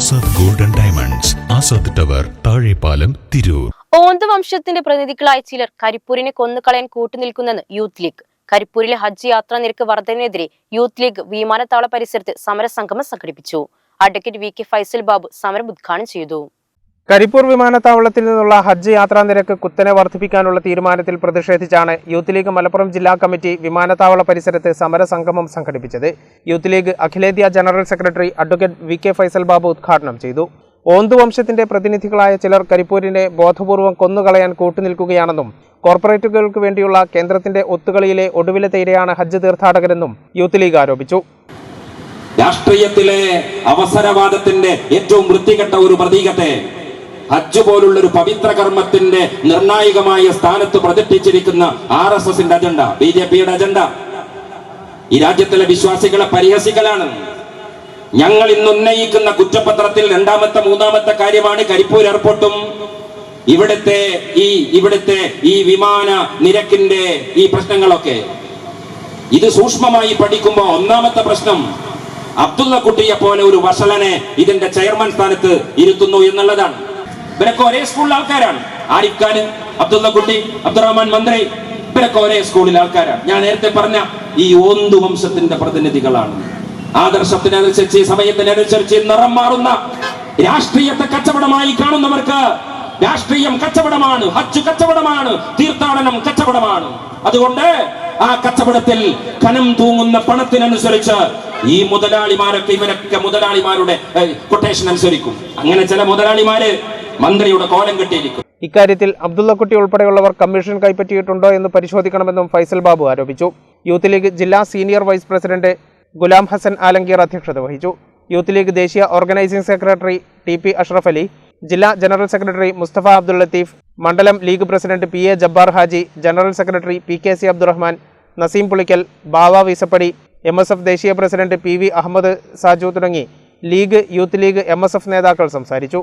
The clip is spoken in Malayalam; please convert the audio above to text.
Azad golden diamonds Azad tower Thazhepalam Tirur ഓന്ത വംശത്തിന്റെ പ്രതിനിധികളായ ചിലർ കരിപ്പൂരിനെ കൊന്നുകളയാൻ കൂട്ടുനിൽക്കുന്നെന്ന് യൂത്ത് ലീഗ് കരിപ്പൂരിലെ ഹജ്ജ് യാത്രാ നിരക്ക് വർധനയെതിരെ യൂത്ത് ലീഗ് വിമാനത്താവള പരിസരത്ത് സമരസംഗമം സംഘടിപ്പിച്ചു. Advocate V K Faisal Babu സമരം ഉദ്ഘാടനം ചെയ്തു. കരിപ്പൂർ വിമാനത്താവളത്തിൽ നിന്നുള്ള ഹജ്ജ് യാത്രാ നിരക്ക് കുത്തനെ വർദ്ധിപ്പിക്കാനുള്ള തീരുമാനത്തിൽ പ്രതിഷേധിച്ചാണ് യൂത്ത് ലീഗ് മലപ്പുറം ജില്ലാ കമ്മിറ്റി വിമാനത്താവള പരിസരത്ത് സമരസംഗമം സംഘടിപ്പിച്ചത്. യൂത്ത് ലീഗ് അഖിലേന്ത്യാ general secretary advocate V K Faisal Babu ഉദ്ഘാടനം ചെയ്തു. ഓന്തു വംശത്തിന്റെ പ്രതിനിധികളായ ചിലർ കരിപ്പൂരിനെ ബോധപൂർവം കൊന്നുകളയാൻ കൂട്ടുനിൽക്കുകയാണെന്നും കോർപ്പറേറ്റുകൾക്ക് വേണ്ടിയുള്ള കേന്ദ്രത്തിന്റെ ഒത്തുകളിയിലെ ഒടുവിലെ തീരെയാണ് ഹജ്ജ് തീർത്ഥാടകരെന്നും യൂത്ത് ലീഗ് ആരോപിച്ചു. രാഷ്ട്രീയത്തിലെ അവസരവാദത്തിന്റെ ഏറ്റവും വൃത്തികെട്ട ഒരു പ്രതീകത്തെ ഹജ്ജ് പോലുള്ള ഒരു പവിത്ര കർമ്മത്തിന്റെ നിർണായകമായ സ്ഥാനത്ത് പ്രതിഷ്ഠിച്ചിരിക്കുന്ന ആർ എസ് എസിന്റെ അജണ്ട ബി ജെ പിയുടെ അജണ്ട. ഈ രാജ്യത്തിലെ വിശ്വാസികളെ പരിഹസിക്കലാണ്. ഞങ്ങൾ ഇന്ന് ഉന്നയിക്കുന്ന കുറ്റപത്രത്തിൽ രണ്ടാമത്തെ മൂന്നാമത്തെ കാര്യമാണ് കരിപ്പൂർ എയർപോർട്ടും. ഇവിടുത്തെ ഈ ഇവിടുത്തെ ഈ വിമാന നിരക്കിന്റെ ഈ പ്രശ്നങ്ങളൊക്കെ. ഇത് സൂക്ഷ്മമായി പഠിക്കുമ്പോൾ ഒന്നാമത്തെ പ്രശ്നം അബ്ദുള്ള കുട്ടിയെ പോലെ ഒരു വഷളനെ ഇതിന്റെ ചെയർമാൻ സ്ഥാനത്ത് ഇരുത്തുന്നു എന്നുള്ളതാണ്. ഇവരൊക്കെ ഒരേ സ്കൂളിലെ ആൾക്കാരാണ്. ആരിഫ് ഖാൻ അബ്ദുള്ള കുട്ടി അബ്ദുറഹ്മാൻ മന്ത്രി ഇവരൊക്കെ ഒരേ സ്കൂളിലെ ആൾക്കാരാണ്. ഞാൻ നേരത്തെ പറഞ്ഞ ഈ ഓന്തു വംശത്തിന്റെ പ്രതിനിധികളാണ്. ആദർശത്തിനനുസരിച്ച് സമയത്തിനനുസരിച്ച് നിറം മാറുന്ന രാഷ്ട്രീയത്തെ കച്ചവടമായി കാണുന്നവർക്ക് രാഷ്ട്രീയം കച്ചവടമാണ് ഹജ്ജ് കച്ചവടമാണ് തീർത്ഥാടനം കച്ചവടമാണ്. അതുകൊണ്ട് ആ കച്ചവടത്തിൽ കനം തൂങ്ങുന്ന പണത്തിനനുസരിച്ച് ഈ മുതലാളിമാരൊക്കെ ഇവരൊക്കെ മുതലാളിമാരുടെ കൊട്ടേഷൻ അനുസരിക്കും. അങ്ങനെ ചില മുതലാളിമാര് മന്ത്രിയുടെ കോലം കെട്ടിയിരിക്കും ഇക്കാര്യത്തിൽ അബ്ദുള്ളക്കുട്ടി ഉൾപ്പെടെയുള്ളവർ കമ്മീഷൻ കൈപ്പറ്റിയിട്ടുണ്ടോ എന്ന് പരിശോധിക്കണമെന്നും ഫൈസൽ ബാബു ആരോപിച്ചു. യൂത്ത് ലീഗ് ജില്ലാ senior vice president Ghulam Hasan Alangir അധ്യക്ഷത വഹിച്ചു. യൂത്ത് ലീഗ് ദേശീയ organizing secretary T P Ashraf Ali ജില്ലാ ജനറൽ സെക്രട്ടറി മുസ്തഫ അബ്ദുൾ ലത്തീഫ് മണ്ഡലം league president P A Jabbar Haji general secretary P K C Abdurahman Naseem Pulikkal Bava Veesappadi M S F ദേശീയ president P V Ahammed Saju തുടങ്ങി ലീഗ് യൂത്ത് ലീഗ് എം നേതാക്കൾ സംസാരിച്ചു.